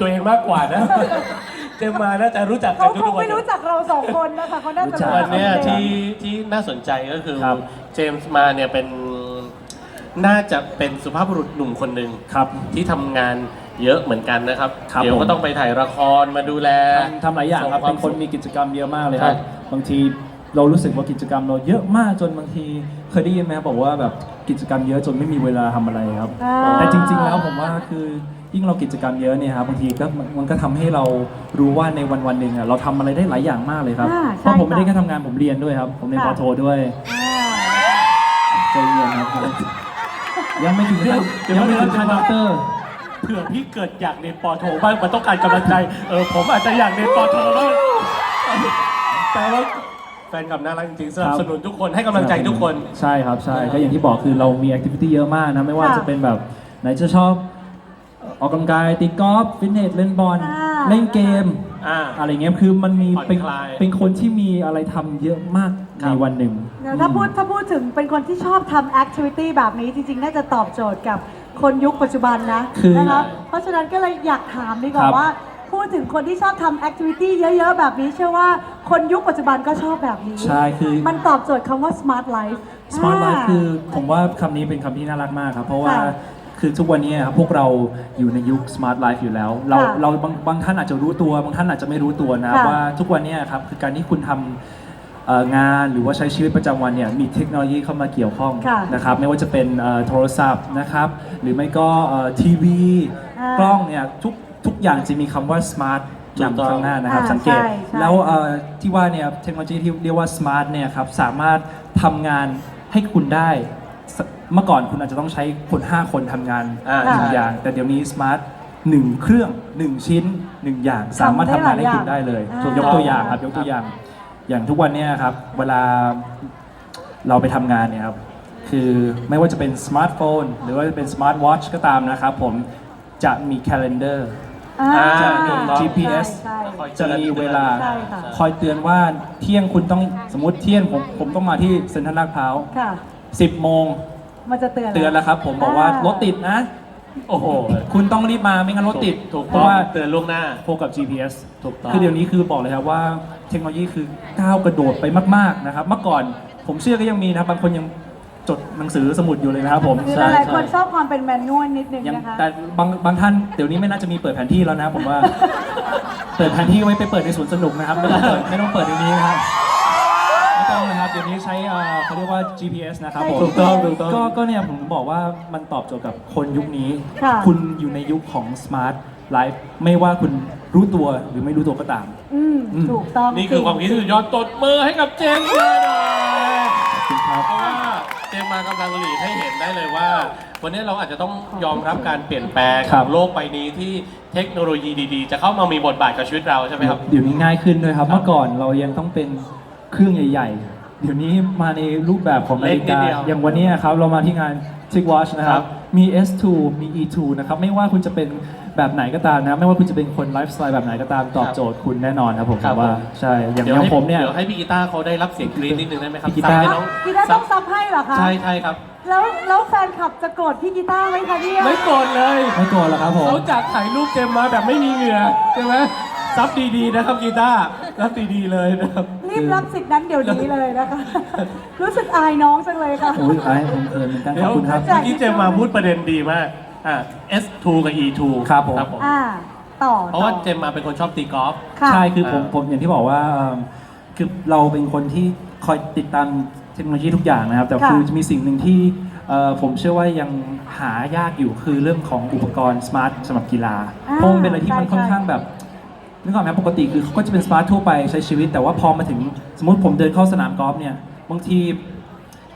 ตัวเองมากกว่านะ เจมมาน่าจะรู้จักกัเขานคทุงกๆวัไม่น รู้จักเราสองคนนะคะเขาน่าจะรู้จักรู้วันเนี้ยจักที่ที่น่าสนใจก็คือครับ เจมส์มาเนี่ยเป็นน่าจะเป็นสุภาพบุรุษหนุ่มคนหนึ่งครับ ที่ทำงานเยอะเหมือนกันนะครับ ครับเดี๋ยวก็ผมต้องไปถ่ายละครมาดูแลทำทำหลายอย่างครับ ส่เป็นคนวามมีกิจกรรมเยอะมากเลยคใช่รับบางทีเรารู้สึกว่ากิจกรรมเราเยอะมากจนบางทีเคยได้ยินไหมบอกว่าแบบกิจกรรมเยอะจนไม่มีเวลาทำอะไรครับ อ่า แต่จริง ๆ แล้วผมว่าคือ ยิ่งเรากิจกรรมเยอะเนี่ยครับบางทีก็มันมันก็ทำให้เรารู้ว่าในวันวันๆหนึ่งอะเราทำอะไรได้หลายอย่างมากเลยครับอ่าเพราะผมใช่ไม่ได้ค่ะแค่ทำงานผมเรียนด้วยครับ ผมเรียนปค่ะอโทด้วยอ่าใจเย็นครับยังไม่ถึงขั้นยังไม่ถึงขั้นด็อกเตอร์เผื่อพี่เกิดอยากเรียนปอโทบ้างมันต้องการกำลังใจเออผมอาจจะอยากเรียนปอโทบ้างแต่ว่าแฟนคลับน่ารักจริงๆสนับสนุนทุกคนให้กำลังใจทุกคน ใช่ครับใช่ก็อย่างที่บอกคือเรามีแอคทิวิตี้เยอะมากนะไม่ว่าค่ะจะเป็นแบบไหนจะชอบ ออกกำลังกายตีกอล์ฟฟิตเนสเล่นบอลอ่า เล่นเกม อ่า อะไรเงี้ยคือมันมีผ่อนเป็นคลาย เป็นคนที่มีอะไรทำเยอะมากครัในบวันหนึ่ง เดี๋ยวถ้าพูดถ้าพูดถึงเป็นคนที่ชอบทำแอคทิวิตี้แบบนี้จริง ๆ น่าจะตอบโจทย์กับคนยุคปัจจุบันนะคือนะคะเพราะฉะนั้นก็เลยอยากถามดีกว่าครับ ว่า พูดถึงคนที่ชอบทำแอคทิวิตี้เยอะ ๆ แบบนี้ เชื่อว่าคนยุคปัจจุบันก็ชอบแบบนี้ ใช่คือ มันตอบโจทย์คำว่า smart life smart life าคือผมว่าคำนี้เป็นคำที่น่ารักมากครับ เพราะว่าค่ะ คือทุกวันนี้ครับพวกเราอยู่ในยุค smart life อยู่แล้ว เราค่ะเราบางบางท่านอาจจะรู้ตัว บางท่านอาจจะไม่รู้ตัวนะค่ะ ว่าทุกวันนี้ครับคือการที่คุณทำเอ่องานหรือว่าใช้ชีวิตประจำวันเนี่ยมีเทคโนโลยีเข้ามาเกี่ยวข้องค่ะนะครับไม่ว่าจะเป็นเอ่อโทรศัพท์นะครับหรือไม่ก็เอ่อทีวีอ่ากล้องเนี่ยทุกทุกอย่างจะมีคำว่า smart ถูกต้องนำข้างหน้านะครับอ่าสังเกต ใช่ใช่ แล้วเอ่อที่ว่าเนี่ยเทคโนโลยีที่เรียกว่า smart เนี่ยครับสามารถทำงานให้คุณได้ สเมื่อก่อนคุณอาจจะต้องใช้คน 5 คนทำงานอ่า หนึ่งใช่อย่าง แต่เดี๋ยวนี้ smart หนึ่งเครื่องหนึ่งชิ้นหนึ่งอย่าง สามารถทำงานให้คุณได้เลยอ่ายกตัวอย่างครับยกตัวอย่าง อย่างทุกวันเนี้ครับ เวลาเราไปทำงานเนี่ยครับ คือไม่ว่าจะเป็นสมาร์ทโฟน หรือว่าจะเป็นสมาร์ทวอทช์ก็ตามนะครับผมจะมี calendar อ่าจะมีถูกต้อง GPS ใช่ใช่ จะมีเวลาใช่ค่ะ คอยเตือนว่าเที่ยงคุณต้องสมมติเที่ยงผมผมต้องมาที่เซ็นทรัลลาดพร้าว ค่ะ 10 โมงมันจะเตือนเตือนแล้วครับ ผมบอกว่ารถติดนะ โอ้โห คุณต้องรีบมาไม่งั้นรถติดถูกเพต้อราะงว่าเตือนล่วงหน้าพวกกับ GPS ถูกต้อง คือเดี๋ยวนี้คือบอกเลยครับว่าเทคโนโลยีคือก้าวกระโดดไปมากๆนะครับ เมื่อก่อนผมเชื่อก็ยังมีนะครับบางคนยังจดหนังสือสมุดอยู่เลยนะครับผมคือใช่หลายๆคนใช่ชอบความเป็นแมนนวลนิดนึงยังนะคะแต่บางบางท่านเดี๋ยวนี้ไม่น่าจะมีเปิดแผนที่แล้วนะผมว่า เปิดแผนที่ไว้ไปเปิดในสวนสนุกนะครับไม่ต้องเปิดไม่ต้องเปิดเดี๋ยวนี้นะครับ ไม่ต้องนะครับเดี๋ยวนี้ใช้เอ่อเขาเรียกว่า GPS นะครับผมใช่ถูกต้องถูกต้อง ก็ก็เนี่ยผมบอกว่ามันตอบโจทย์กับคนยุคนี้ ค่ะคุณอยู่ในยุคของ smart life ไม่ว่าคุณรู้ตัวหรือไม่รู้ตัวก็ตาม อืมอืม ถูกต้องนี่คือความคิดที่สุดยอดตดมือให้กับเจมส์มาหน่อยขอบคุณครับ เพราะว่าเจมส์มากำลังหลีกให้เห็นได้เลยว่า วันนี้เราอาจจะต้องยอมรับการเปลี่ยนแปลงครัขบองโลกใบนี้ที่เทคโนโลยีดีๆ จะเข้ามามีบทบาทกับชีวิตเราใช่ไหมครับ เดี๋ยวนี้ง่ายขึ้นด้วยครับครับเมื่อก่อนเรายังต้องเป็น เครื่องใหญ่ๆ เดี๋ยวนี้มาในรูปแบบของนาฬิเล็กนิดกา เดียวอย่างวันนี้ครับเรามาที่งาน Tick Watch นะครับ ครับ มี S2 มี E2 นะครับ ไม่ว่าคุณจะเป็นแบบไหนก็ตามนะ ไม่ว่าคุณจะเป็นคนไลฟ์สไตล์แบบไหนก็ตามตอบโจทย์คุณแน่นอนครับผมครับว่าผมใช่ อย่างเดี๋ยวอย่างให้ผมเนี่ย เดี๋ยวให้พี่กีตาร์เขาได้รับเสียงกรี๊ดนิดนึงได้ไหมครับพี่กีตาร์ ซับให้น้องกีตาร์ต้องซับให้เหรอคะใช่ใช่ครับ แล้วแล้วแฟนคลับจะโกรธพี่กีตาร์ไหมคะเนี่ยไม่โกรธเลยไม่โกรธหรอกครับผม เขาจากถ่ายรูปเจมส์มาแบบไม่มีเหงื่อใช่ไหม ซับดีๆนะครับกีตาร์ซับดีๆเลยนะครับรีบรับสิทธิ์นั้นเดี๋ยวนี้เลยนะคะ รู้สึกอายน้องจังเลยค่ะโอ้ยไอ้ผมเขินเหมือนกันขเดี๋อยบวคุณครับ เมื่อกี้เจมส์มาพูดประเด็นดีมากอ่า S2 กับ E2 ครับผม อ่า ต่อเพราะว่าต่อ เจมส์มาเป็นคนชอบตีกอล์ฟ ค่ะ ใช่คือผมอ่าผมอย่างที่บอกว่าเอิ่มคือเราเป็นคนที่คอยติดตามเทคโนโลยีทุกอย่างนะครับ แต่ค่ะ คือจะมีสิ่งหนึ่งที่เอ่อผมเชื่อว่ายังหายากอยู่คือเรื่องของอุปกรณ์สมาร์ทสำหรับกีฬาอ่าเพราะมันเป็นอะไรที่มันใช่ค่อนข้างแบบ นึกออกไหมปกติคือเขาก็จะเป็นสมาร์ททั่วไปใช้ชีวิต แต่ว่าพอมาถึงสมมติผมเดินเข้าสนามกอล์ฟเนี่ยบางที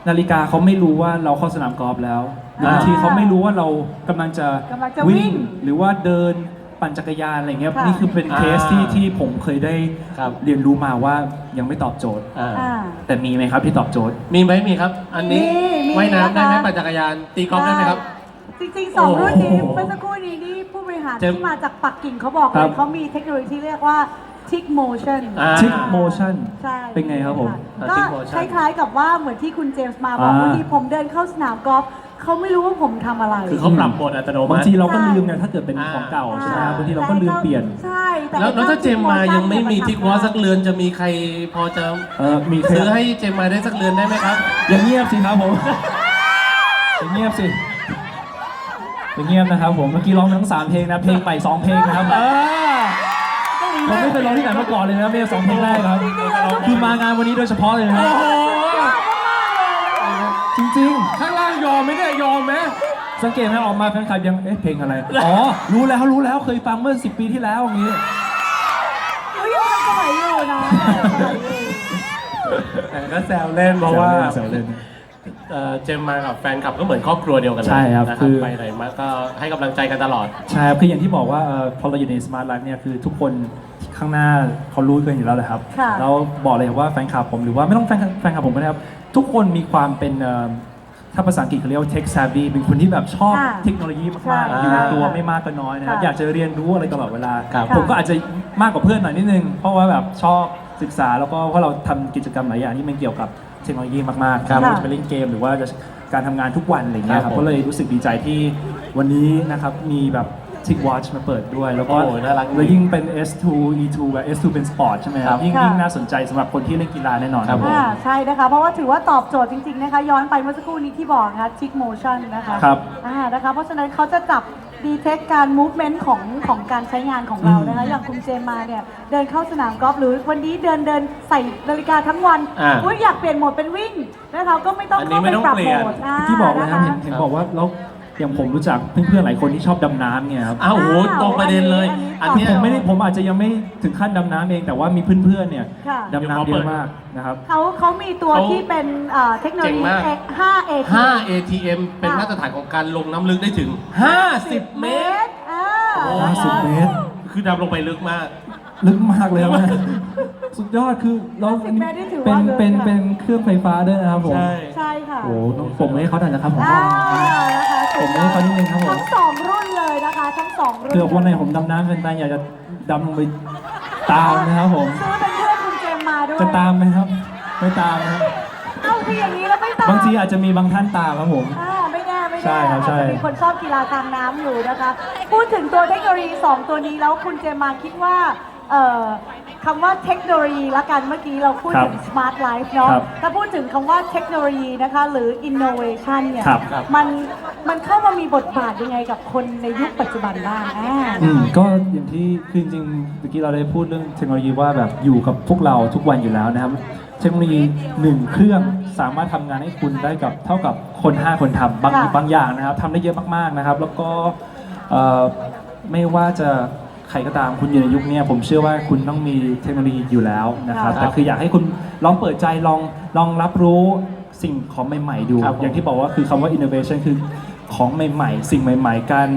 นาฬิกาเขาไม่รู้ว่าเราเข้าสนามกอล์ฟแล้วหรือบางทีเขาไม่รู้ว่าเรากำลังจะกำลังจะวิ่ง หรือว่าเดินปั่นจักรยานอะไรเงี้ยค่ะ นี่คือเป็นเคสที่อ่าที่ผมเคยได้ครับ เรียนรู้มาว่ายังไม่ตอบโจทย์ อ่าอ่า แต่มีไหมครับที่ตอบโจทย์ มีไหมมีครับ อันนี้มีมีว่ายน้ำได้ไหมนะคะ ปั่นจักรยานตีกอล์ฟได้ไหมครับ จริงๆสองรุ่นนี้โอ้โห เมื่อสักครู่นี้นี่ผู้บ ริหารเจมที่มาจากปักกิ่งเขาบอกเลครัยบ เขามีเทคโนโลยีที่เรียกว่า Tick Motion อ่า ทิกโมชั่น ใช่เป็นไงครับผมะอ่าก็ Tick Motion คล้ายๆกับว่าเหมือนที่คุณเจมส์มาบอกอ่า บางทีผมเดินเข้าสนามกอล์ฟเขาไม่รู้ว่าผมทำอะไร คือเขาปรับบทอัตโนมับางติ ทีเราก็ลืมไงถ้าเกิดเป็นของเก่าใช่ไหมครับบางทีเราก็ลืมเปลี่ยน ใช่ต่แล้วแล้วถ้าเจมมายังไม่มีทิกวอสักเรือนจะมีใครพอจะเออมีใครซื้อให้เจมมาได้สักเรือนได้ไหมครับ อย่างเงียบสิครับผมอย่างเงียบสิ อย่างเงียบนะครับผมเมื่อกี้ร้องไปทั้งสามเพลงนะเพลงใหม่สองเพลงนะครับเออผมไม่เคยร้องที่ไหนมาก่อนเลยนะเพลงสองเพลงแรกครับคือมางานวันนี้โดยเฉพาะเลยนะโอ้โหจริงข้างล่างยอมไหมเนี่ยยอมไหมๆสังเกตไหมออกมาแฟนคลับยังเอ๊ะเพลงอะไรอ๋อรู้แล้วรู้แล้วเคยฟังเมื่อ10ปีที่แล้วอย่างนี้เฮ้ยยังทันสมัยอยู่นะยังทันสมัยอยู่แต่ก็แซวเล่นเพราะว่าแซวเล่น เอ่อเจมมากับแฟนคลับก็เหมือนครอบครัวเดียวกันเลยใช่ครับนะคือ ไปไหนมาก็ให้กำลังใจกันตลอด ใช่ครับคืออย่างที่บอกว่าเอ่อพอเราอยู่ในสมาร์ทไลฟ์เนี่ยคือทุกคนข้างหน้าเขารู้กันอยู่แล้วแหละครับค่ะ แล้วบอกเลยว่าแฟนคลับผมหรือว่าไม่ต้องแฟนแฟนคลับผมก็ได้ครับทุกคนมีความเป็นเอ่อถ้าภาษาอังกฤษเขาเรียกว่า tech savvy เป็นคนที่แบบชอบค่ะเทคโนโลยีมากใช่ๆอยู่ในตัวค่ะไม่มากก็น้อยนะครับค่ะอยากจะเรียนรู้อะไรตลอดเวลาครับ ผมก็อาจจะมากกว่าเพื่อนหน่อยนิดนึงเพราะว่าแบบชอบศึกษาแล้วก็เพราะเราทำกิจกรรมหลายอย่างที่มันเกี่ยวกับ เทคโนโลยีมากๆครับไม่ว่าจะเป็นเล่นเกมหรือว่าจะการทำงานทุกวันอะไรอย่างเงี้ยคครัรับบผม ก็เลยรู้สึกดีใจที่วันนี้นะครับมีแบบทิกวอชมาเปิดด้วย แล้วก็โอ้น่ารักแล้วยิ่งเป็น S2 E2 แบบ S2 เป็นสปอร์ตใช่ไหมคครัรับบ ยิ่งค่ะ ยิ่งน่าสนใจสำหรับคนที่เล่นกีฬาแน่นอนครับผมอ่าใช่นะคะ เพราะว่าถือว่าตอบโจทย์จริง ๆ นะคะ ย้อนไปเมื่อสักครู่นี้ที่บอกนะคะชิกโมชั่นนะคะครับ อ่านะคะ เพราะฉะนั้นเขาจะจับ ดีเทคการ movement ของของการใช้งานของเรานะคะอย่างคุณเจมมาเนี่ยเดินเข้าสนามกอล์ฟหรือวันนี้เดินเดินใส่นาฬิกาทั้งวันอ่า อุ๊ยอยากเปลี่ยนโหมดเป็นวิ่งนะคะก็ไม่ต้องอันนี้เข้าไม่ไปต้องปรับเปลี่โหยน มดอ่าที่บอกเลยนะนะคะเห็นเห็นบอกว่าแล้ว อย่างผมรู้จักเพื่อนๆหลายคนที่ชอบดำน้ำเนี่ยครับอ้าวโอ้โหตรงประเด็นเลย อัอันนนี้เนี้ย ผมไม่ได้ผมอาจจะยังไม่ถึงขั้นดำน้ำเองแต่ว่ามีเพื่อนๆเนี่ยค่ะ ดำน้ำเยอะมากนะครับ เขาเขามีตัวเขาที่เป็นอ่าเทคโนโลเจ๋งยีมาก 5 AT 5 ATM เป็นมาตรฐานของการลงน้ำลึกได้ถึง 50 เมตรอ่าโอ้50เมตร คือดำลงไปลึกมาก ลึกมากเลยครับสุดยอดคือเรา50เมตรนี่ถือเป็นว่าลึกเป็นอะเป็นเครื่องไฟฟ้าด้วยนะครับผมใช่ ใช่ค่ะโอ้โหต้องผมให้เขาหน่อยนะครับผม อ่านะคะ ผมให้เขานิดนึงครับผม ทั้งสองรุ่นเลยนะคะ ทั้งสองรุ่นเกือบวันไหนผมดำน้ำเป็นตาอยากจะดำลงไปตามนะครับผม ซื้อเป็นเพื่อนคุณเจมมาด้วยจะตามไหมครับ ไม่ตามนะครับ เอาที่อย่างนี้แล้วไม่ตามบางทีอาจจะมีบางท่านตามครับผม อ่าไม่แน่ไม่ใช่แน่ครับใช่ อาจจะมีคนชอบกีฬาทางน้ำอยู่นะคะ พูดถึงตัวเทคโนโลยีสองตัวนี้แล้วคุณเจมมาคิดว่าเอ่อ คำว่าเทคโนโลยีละกันเมื่อกี้เราพูดถึง smart life เนาะครับถ้าพูดถึงคำว่าเทคโนโลยีนะคะหรือ innovation เนี่ยครับ มันมันเข้ามามีบทบาทยังไงกับคนในยุคปัจจุบันบ้างอ่า อืมก็อย่างที่คือจริงๆเมื่อกี้เราได้พูดเรื่องเทคโนโลยีว่าแบบอยู่กับพวกเราทุกวันอยู่แล้วนะครับ เทคโนโลยีหนึ่งเครื่องสามารถทำงานให้คุณได้กับเท่ากับคน 5 คนทำบางค่ะ บางอย่างนะครับทำได้เยอะมากๆนะครับ แล้วก็เอ่อไม่ว่าจะ ใครก็ตามคุณอยู่ในยุคเนี้ยผมเชื่อว่าคุณต้องมีเทคโนโลยีอยู่แล้วนะครับค่ะแต่คืออยากให้คุณลองเปิดใจลองลองรับรู้สิ่งของใหม่ๆดูครับผมอย่างที่บอกว่าคือคำว่า innovation คือของใหม่ๆ สิ่งใหม่ ๆ การ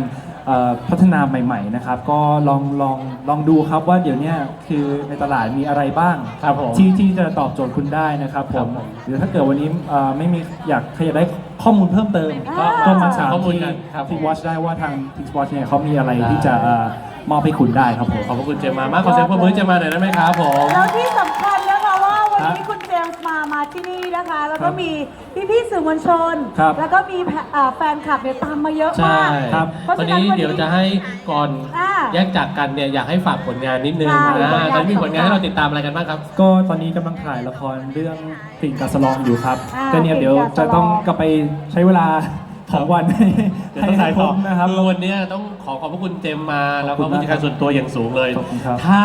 เอ่อพัฒนาใหม่ ๆ นะครับ ก็ลองลองลองดูครับว่าเดี๋ยวเนี้ยคือในตลาดมีอะไรบ้างครับผมที่ที่จะตอบโจทย์คุณได้นะครับผครับมผมหรือถ้าเกิดวันนี้เอ่อไม่มีอยากใครอยากได้ ข้อมูลเพิ่มเติมอ่าก็มาถามข้อมูลที่กันครับผมที่ Watch ได้ว่าทาง t i k Watch เนี่ยเขามีอะไรได้ที่จะเอ่อมอบให้คุณได้ครับผม ขอบพระคุณเจมมามากขอเสียงปรบมือให้เจมมาหน่อยได้ไหมครับผม แล้วที่สำคัญนะคะว่าวันครับนี้คุณ เจมส์มามาที่นี่นะคะ แล้วครัก็บมีพี่ๆสื่อมวลชน ครับแล้วก็มีแพอ่าแฟนคลับเนี่ยตามมาเยอะใช่มากครับเพราะวันฉะนั้นนี้วันเดี๋ยวนี้จะให้ก่อนอ่า แยกจากกันเนี่ยอยากให้ฝากผลงานนิดนึงใช่นะผลงานตอนนี้มีผลงานให้เราติดตามอะไรกันบ้างครับ ก็ตอนนี้กำลังถ่ายละครเรื่องกลิ่นกาสลองอยู่ครับอ่าก็เนี่ยเดี๋ยวกลิ่นกาสลองจะต้องกลับไปใช้เวลาของวันให้เดี๋ยวให้ต้องให้ถ่ายครต่อบนะครับคือวันนี้ต้องขอขอบพระคุณเจมมา แล้วขอบก็คุณผู้มากจัดการส่วนตัวอย่างสูงเลย ขอบคุณครับถ้า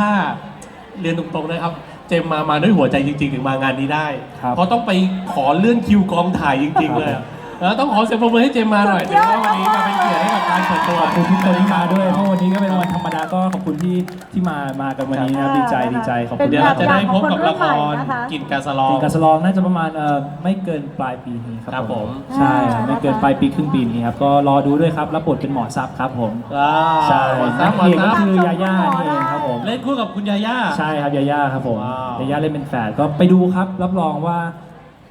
เรียนตรงๆนะครับ เจมมามาด้วยหัวใจจริง ๆ ถึงมางานนี้ได้ ครับ เพราะต้องไปขอเลื่อนคิวกองถ่ายจริง ๆ เลยอะ แล้วต้องขอเสียงปรบมือให้เจมมาหน่อยสุถืดอยอดว่าวันนี้มาเป็นเกียรติให้กับการเปิดตัวขอบคุณทุกคนที่มาด้วยเพราะวันนี้ก็เป็นวันธรรมดาก็ขอบคุณที่ที่มามากันวันนี้นะครับดีใจดีใจขอบคุณเดี๋ยวเราจะได้พบกับละครเป็นแบบอย่างของคนรุ่นใหม่นะคะกินกาสลองกาสลองน่าจะประมาณเอ่อไม่เกินปลายปีนี้ครับครับผมใช่ครับอ่าไม่เกินปลายปีครึ่งปีนี้ครับก็รอดูด้วยครับรับบทเป็นหมอซับครับผมว้าวใช่หมอซันับกหมอเอกก็ซับคือยาย่านี่เองครับผม เล่นคู่กับคุณยาย่า ใช่ครับยาย่าครับผมว้าวยาย่าเล่นเป็นแฝดก็ไปดูครับ รับรองว่า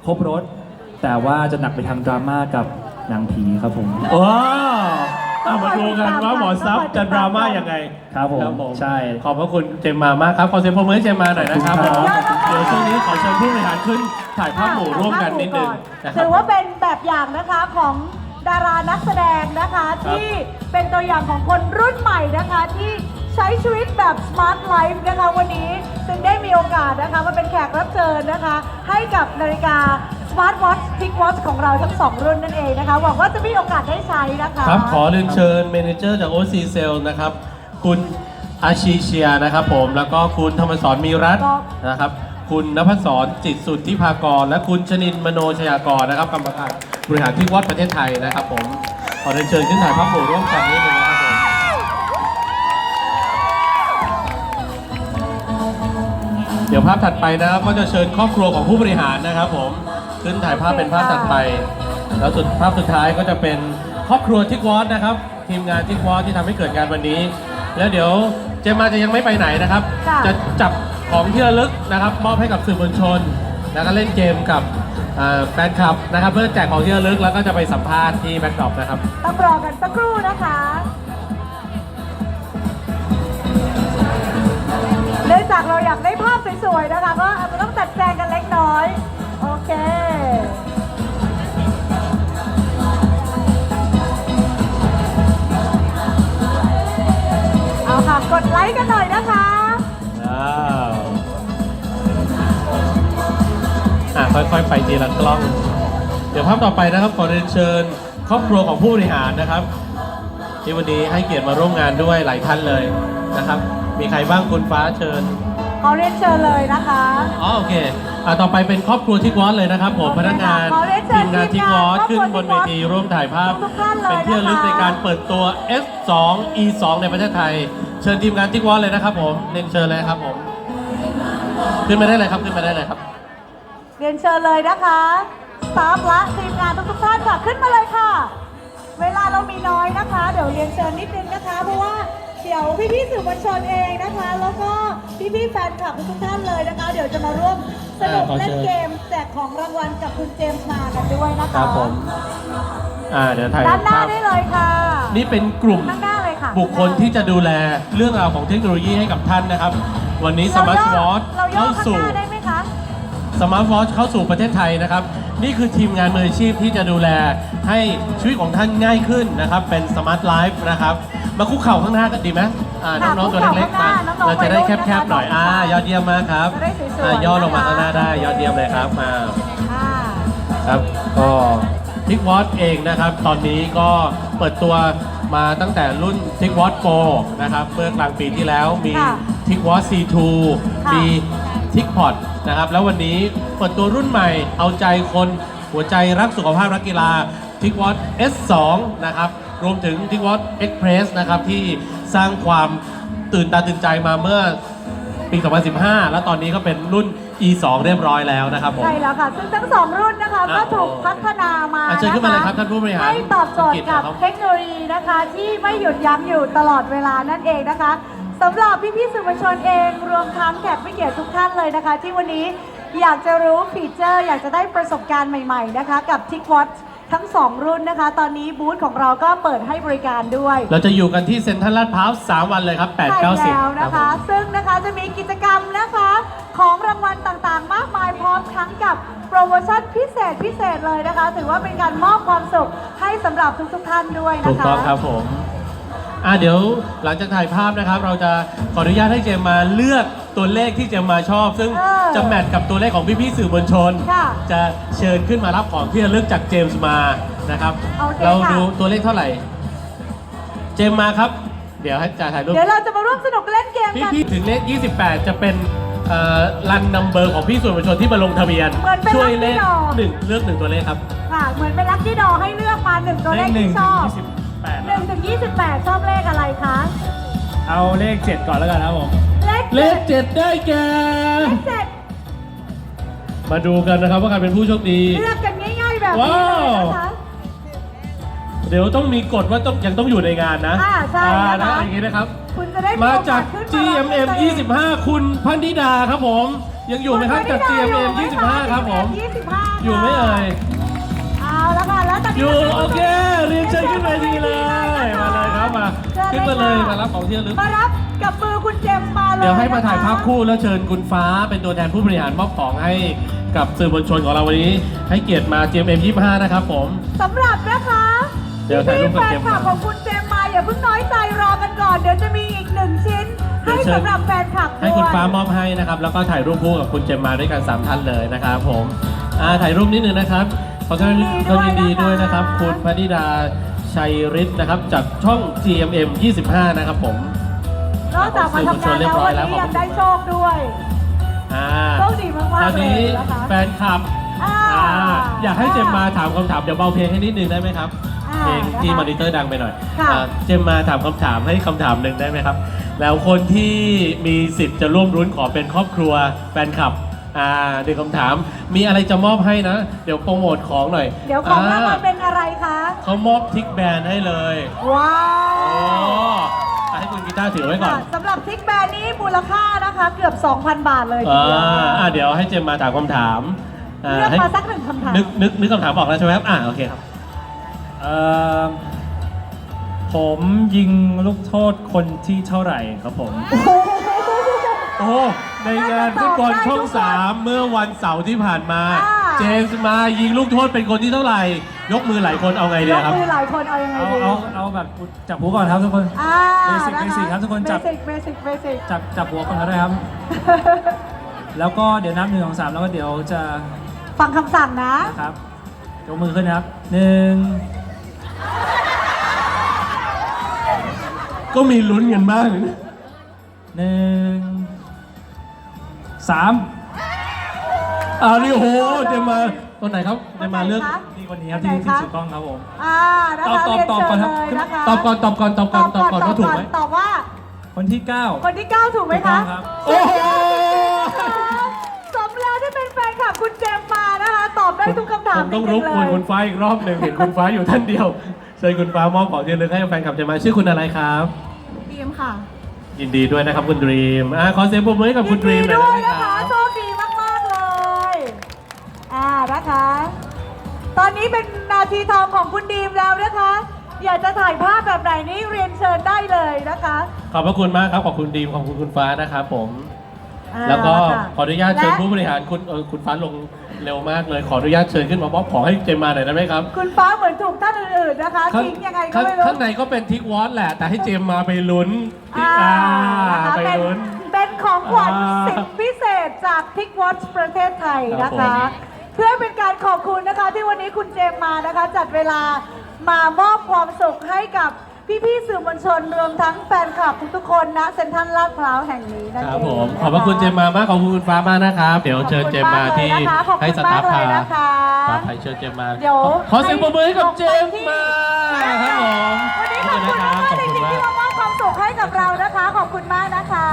ครบรถ แต่ว่าจะหนักไปทางดราม่ากับหนังผีครับผมว้าวเอามาดูกันว่าหมอซับจะดราม่ายังไงครับผมใช่ขอบพระคุณเจมมามากครับขอเสียงปรบมือให้เจมมาหน่อยนะครับขอบคุณครับเดี๋ยวช่วงนี้ขอเชิญผู้บริหารขึ้นถ่ายภาพหมู่ร่วมกันนิดนึงนะครัถืบอว่าเป็นแบบอย่างนะคะของดารานักแสดงนะคะที่เป็นตัวอย่างของคนรุ่นใหม่นะคะที่ใช้ชีวิตแบบ smart life นะคะวันนี้จึงได้มีโอกาสนะคะมาเป็นแขกรับเชิญนะคะ ให้กับนาฬิกา smart watch tick watch ของเราทั้งสองรุ่นนั่นเองนะคะ หวังว่าจะมีโอกาสได้ใช้นะคะครับ ขอเรียนเชิญเมเนเจอร์จาก OC Sale นะครับ คุณอาชีเชียนะครับผม แล้วก็คุณธรรมสอนมีรัตน์ครับนะครับ คุณนภัสสรจิตสุทธิภากร และคุณชนินมโนชยากรนะครับกรรมการบริหารที่วัดประเทศไทยนะครับผม ขอเรียนเชิญขึ้นถ่ายภาพหมู่ร่วมกันนิดนึงนะครับผมเดี๋ยวภาพถัดไปนะครับก็จะเชิญครอบครัวของผู้บริหารนะครับผม ขึ้นถ่ายภาพเป็นภาพถัดไป แล้วสุดภาพสุดท้ายก็จะเป็นครอบครัวทิกวอตนะครับ ทีมงานทิกวอตที่ทำให้เกิดงานวันนี้ แล้วเดี๋ยวเจมมาจะยังไม่ไปไหนนะครับค่ะจะจับของที่ระลึกนะครับ มอบให้กับสื่อมวลชน แล้วก็เล่นเกมกับเอ่อแฟนคลับนะครับ เพื่อแจกของที่ระลึกแล้วก็จะไปสัมภาษณ์ที่แบ็คดรอปนะครับ ต้องรอกันสักครู่นะคะเนื่องจากเราอยากได้ภาพสวยๆนะคะ ก็อาจจะต้องจัดแจงกันเล็กน้อย โอเค กดไลค์กันหน่อยนะคะว้าวอะค่อยๆ ไปทีละกล้อง เดี๋ยวภาพต่อไปนะครับขอเรียนเชิญ ครอบครัวของผู้บริหารนะครับ ที่วันนี้ให้เกียรติมาร่วมงานด้วยหลายท่านเลยนะครับ มีใครบ้างคุณฟ้าเชิญ ขอเรียนเชิญเลยนะคะอ๋อโอเคอะต่อไปเป็นครอบครัวทิกวอสเลยนะครับผมโอเคพนักงานขอเรียนเชิทีญมงานทิกวอสทีขึ้มนงานบนเวทีร่วมถ่ายภาพ ทุกท่านเลยเป็นที่ระลึกนะคะในการเปิดตัว S2 E2 ในประเทศไทย เชิญทีมงานทิกวอสเลยนะครับผมเรียนเชิญเลยครับผม ขึ้นมาได้เลยครับขึ้นมาได้เลยครับ เรียนเชิญเลยนะคะสตาฟและทีมงานทุกๆท่านค่ะขึ้นมาเลยค่ะ เวลาเรามีน้อยนะคะ เดี๋ยวเรียนเชิญนิดนึงนะคะ เพราะว่าเดี๋ยวพี่ๆสื่อมวลชนเองนะคะ แล้วก็พี่ๆแฟนคลับทุกๆท่านเลยนะคะ เดี๋ยวจะมาร่วมสนุกอ่าขอเชิญเล่นเกมแจกของรางวัลกับคุณเจมส์มากันด้วยนะคะครับผม อ่าเดี๋ยวถ่ายด้านหน้าภาพได้เลยค่ะนี่เป็นกลุ่มข้างหน้าเลยค่ะบุคคลที่จะดูแลเรื่องราวของเทคโนโลยีให้กับท่านนะครับ วันนี้สเรามาร์ทย่อวอทเราย่อเข้าข้างสู่หน้าได้ไหมคะสมาร์ทวอทเข้าสู่ประเทศไทยนะครับ นี่คือทีมงานมืออาชีพที่จะดูแลให้ชีวิตของท่านง่ายขึ้นนะครับ เป็นสมาร์ทไลฟ์นะครับ มาคุกเข่าข้างหน้ากันดีไหมอ่าค่ะน้องๆตัวเล็กๆคุมากเข่าข้างหน้าน้องๆเราจะได้วัยรุ่นแคบๆหน่อยนะคะอ่ายอดเยี่ยมมากครับจะได้สวยๆอ่าย่อลงมานะคะข้างหน้าได้ยอดเยี่ยมเลยครับมาอ่าครับก็ ทิกวอตเองนะครับ ตอนนี้ก็เปิดตัวมาตั้งแต่รุ่นทิกวอตโ r นะครับ เมื่อกลางปีที่แล้วมีค่ะทิกวอต C2 ค่ะมีทิกพอดนะครับ แล้ววันนี้เปิดตัวรุ่นใหม่เอาใจคนหัวใจรักสุขภาพนักกีฬาทิกวอต S2 นะครับ รวมถึงทิกวอต Express นะครับ ที่สร้างความตื่นตาตื่นใจมาเมื่อ ปี 2015 แล้วตอนนี้ก็เป็นรุ่น E2 เรียบร้อยแล้วนะครับผม ใช่แล้วค่ะ ซึ่งทั้งสองรุ่นนะคะอะก็ถูกพัฒนามาอะเชิญขึ้นมาเลยครับท่านผู้บริหารให้ตอบโจทย์กับครับเทคโนโลยีนะคะ ที่ไม่หยุดยั้งอยู่ตลอดเวลานั่นเองนะคะสำหรับพี่ๆสื่อมวลชนเองรวมทั้งแขกผู้เกียรติทุกท่านเลยนะคะ ที่วันนี้อยากจะรู้ฟีเจอร์ อยากจะได้ประสบการณ์ใหม่ๆนะคะ กับ t i k w a t ทั้ง2รุ่นนะคะ ตอนนี้บูธของเราก็เปิดให้บริการด้วย เราจะอยู่กันที่เซ็นทรัลลาดพร้าว3วันเลยครับ8ใช่9 10แล้วครันะบผคะมซึ่งนะคะจะมีกิจกรรมนะคะ ของรางวัลต่างๆ มากมายพร้อมทั้งกับโปรโมชั่นพิเศษพิเศษเลยนะคะ ถือว่าเป็นการมอบความสุขให้สำหรับทุกๆท่านด้วยนะคะ ถูกต้องครับผมอะเดี๋ยวหลังจากถ่ายภาพนะครับ เราจะขออนุญาตให้เจมมาเลือกตัวเลขที่เจมมาชอบ ซึ่งเออจะแมทกับตัวเลขของพี่ๆสื่อมวลชน ค่ะจะเชิญขึ้นมารับของที่ระลึกจากเจมส์มานะครับโอเคเราค่ะ ดูตัวเลขเท่าไหร่ เจมมาครับ เดี๋ยวให้จ่าถ่ายรูป เดี๋ยวเราจะมาร่วมสนุกเล่นเกมพี่กัน พี่ถึงเลข 28 จะเป็น รันนัมเบอร์ของพี่สื่อมวลชนที่มาลงทะเบียน เหมือนเป็นช่วยเลข Lucky Draw หนึ่งเลือกหนึ่งตัวเลขครับ ค่ะ เหมือนเป็นลัคกี้ดอให้เลือกมาหนึ่งตัวเลขที่ชอบหนึ่งถึงยี่สิบแปดชอบเลขอะไรคะ เอาเลข 7 ก่อนแล้วกันครับผม เลขเลเจ็ดขเจ็ดได้แก่ เลขเจ็ดมาดูกันนะครับว่าใครเป็นผู้โชคดี เลือกกันง่ายๆแบบนี้เลยนะคะ เดี๋ยวต้องมีกฎว่าต้องยังต้องอยู่ในงานนะอ่าใช่อ่านะคะ นะอย่างนี้นะครับ คุณจะได้มาโอกจากสขึ้น GMM 25 คุณพันธิดาครับผม ยังอยู่ไหมครับจาก GMM 25 ครับผม 25อยู่ไหมเอ่ย เอาแล้วค่ะแล้วตอนนี้อยู่ราโอเคเรียนเชิญขึ้นเวทีเลย มาเลยครับมาขึ้นมาเลยมารับของที่ระลึก มารับกับมือคุณเจมส์มาเลยเดี๋ยวให้มาถ่ายภาพนะคะคู่แล้วเชิญคุณฟ้าเป็นตัวแทนผู้บริหารมอบของให้กับสื่อมวลชนของเราวันนี้ ให้เกียรติมา GMM 25 นะครับผม สำหรับนะคะเดี๋ยวถ่ายรูปกับแฟเจนมคลับมา ของคุณเจมมา อย่าเพิ่งน้อยใจรอกันก่อน เดี๋ยวจะมีอีกหนึ่งชิ้นเดี๋ให้ยวเชิญสำหรับแฟนคลับด้วยให้คุณฟ้ามอบให้นะครับ แล้วก็ถ่ายรูปคู่กับคุณเจมมาด้วยกัน 3 ท่านเลยนะครับผมอ่าถ่ายรูปนิดนึงนะครับ ขอแสดงความยินดีด้วยนะครับ คุณพนิดาชัยฤทธิ์นะครับ จากช่อง GMM 25 นะครับผมนอกจากมาทำงานแล้ววันนี้ยังได้โชคด้วยอ่าโชคดีมากๆตอนนี้เลยนะคะแฟนคลับอ่าอ่าอยากให้เจมมาถามคำถามเดี๋ยวเบาเพลงให้นิดนึงได้ไหมครับ อ่าเพลงที่นะคะมอนิเตอร์ดังไปหน่อยค่ะอ่าเจมมาถามคำถามให้คำถามหนึ่งได้ไหมครับ แล้วคนที่มีสิทธิ์จะร่วมรุ้นขอเป็นครอบครัวแฟนคลับอ่าหนึ่งคำถามมีอะไรจะมอบให้นะ เดี๋ยวโปรโมทของหน่อยเดี๋ยวของรางวัลอ่เป็นอะไรคะ เขามอบทิกแบนให้เลยว้าโอ้วอะให้คุณกีตาร์ถือไว้ก่อน สำหรับซิกแบนนี้มูลค่านะคะ เกือบ 2,000 บาทเลยทีอ่าเดียวอ่าเดี๋ยวให้เจมมาถามคำถามอ่าเลือกให้มาสักหนึ่งคำถาม นึกนึกนึกคำถามบอกแล้วใช่ไหมครับ อ่าโอเคครับ เอ่อผมยิงลูกโทษคนที่เท่าไหร่ครับผม โอ้ในงานฟุตบอลช่องสามเมื่อวันเสาร์ที่ผ่านมา อ่า เจมส์มายิงลูกโทษเป็นคนที่เท่าไหร่ ยกมือหลายคนเอาไงยเดียกครับ มือหลายคนเอายังไงเอาดีเอาเอาแบบจับหัวก่อนครับทุกคน อ่า Basic นะะ Basic ครับทุกคนจับ เบสิกเบสิกเบสิกจับจับหัวก่อนก็ได้ครับ แล้วก็เดี๋ยวนับหนึ่งสองสามแล้วก็เดี๋ยวจะฟังคำสั่งนะครับยกมือขึ้นนะครับหนึ่ง ก็มีลุ้นกันบ้างหนึ่งสามอ่านี่โอ้โหเจมส์มาตัวไหนครับเจมส์มาเลือกนี่คนนี้ครับที่ที่ถูกต้องครับผมอ่านะคะตอบตอบเรียนตอบเชิญก่อนครับเลยนะคะ ตอบก่อนตอบก่อนตอบก่อนตอบก่อนว่าถูกไหมตอบว่า คนที่เก้าคนที่ 9 ถูกไหมถูกต้คะองครับ โอ้โห สมแล้วที่เป็นแฟนคลับคุณเจมส์มานะคะต อบได้ทุกคำถามผมต้องจรริบงๆกวนเลยคุณฟ้าอีกรอบหนึ่งเห็นคุณฟ้าอยู่ท่านเดียวเชิญคุณฟ้ามอบของที่ระลึกให้แฟนคลับเจมส์มาชื่อคุณอะไรครับดีมค่ะ ยินดีด้วยนะครับคุณดรีมอ่าขอเสียงปรบมือให้กับคุณดรีมหน่อยด้วยได้ไหมนะคคะรับโชคดีมาก ๆ เลย อ่านะคะ ตอนนี้เป็นนาทีทองของคุณดีมแล้วนะคะ อยากจะถ่ายภาพแบบไหนนี่เรียนเชิญได้เลยนะคะขอบพระคุณมากครับขอบคุณดีมขอบคุณคุณฟ้านะครับผม อ่าแล้วก็ค่ะขออนุญาตเชิญและผู้บริหารคุณเออคุณฟ้าลง เร็วมากเลยขออนุญาตเชิญขึ้นมามอบของให้เจมมาหน่อยได้ไหมครับคุณฟ้าเหมือนถูกท่านอื่นๆนะคะทิ้งยังไงก็ข้างไม่รู้ข้างในก็เป็นทิกวอตแหละ แต่ให้เจมมาไปลุ้นอ่าอ่านะคะไปเป็นลุ้น เป็นของขวัญอ่าสิทธิพิเศษจากพิกวอชประเทศไทยนะครัคะ บผม เพื่อเป็นการขอบคุณนะคะที่วันนี้คุณเจมมานะคะ จัดเวลามามอบความสุขให้กับ พี่ๆสื่อมวลชนรวมทั้งแฟนคลับทุกๆคนณเซ็นทรัลลาดพร้าวแห่งนี้นั่นคเองรับผมนขอบพระคุณเจมมามาก ขอบคุณคุณฟ้ามากนะครับ เดี๋ยวเชิญเจมมาที่ขอบคุณมากเลยนะคะให้สตาฟขอบคุณพามากเลยนะคะ สตาฟไทยเชิญเจมมาเดี๋ยว ขอเสียงปรบมือให้กับเจมมาครับผมวันนี้ขอบคุณมากขอบๆจคุณริงๆมาก ที่มา มอบความสุขให้กับเรานะคะ ขอบคุณมากนะคะ